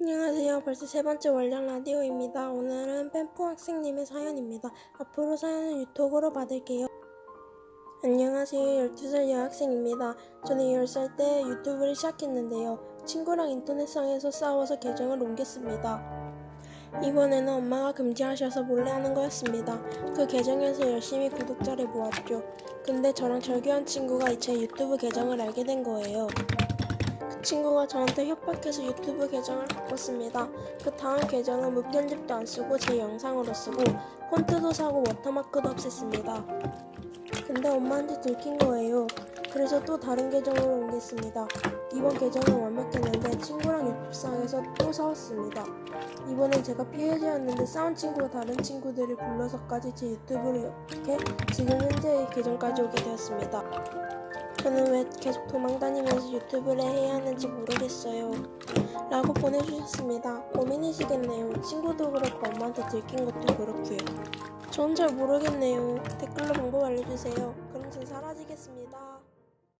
안녕하세요. 벌써 세 번째 월량 라디오입니다. 오늘은 뱀프 학생님의 사연입니다. 앞으로 사연은 유톡으로 받을게요. 안녕하세요. 12살 여학생입니다. 저는 10살 때 유튜브를 시작했는데요. 친구랑 인터넷상에서 싸워서 계정을 옮겼습니다. 이번에는 엄마가 금지하셔서 몰래 하는 거였습니다. 그 계정에서 열심히 구독자를 모았죠. 근데 저랑 절교한 친구가 제 유튜브 계정을 알게 된 거예요. 그 친구가 저한테 협박해서 유튜브 계정을 바꿨습니다. 그 다음 계정은 무편집도 안 쓰고 제 영상으로 쓰고 폰트도 사고 워터마크도 없앴습니다. 근데 엄마한테 들킨 거예요. 그래서 또 다른 계정으로 옮겼습니다. 이번 계정은 완벽했는데 친구랑 유튜브상에서 또 싸웠습니다. 이번엔 제가 피해자였는데 싸운 친구가 다른 친구들을 불러서까지 제 유튜브를 이렇게 지금 현재의 계정까지 오게 되었습니다. 저는 왜 계속 도망다니면서 유튜브를 해야 하는지 모르겠어요. 라고 보내주셨습니다. 고민이시겠네요. 친구도 그렇고 엄마한테 들킨 것도 그렇고요. 전 잘 모르겠네요. 댓글로 방법 알려주세요. 그럼 전 사라지겠습니다.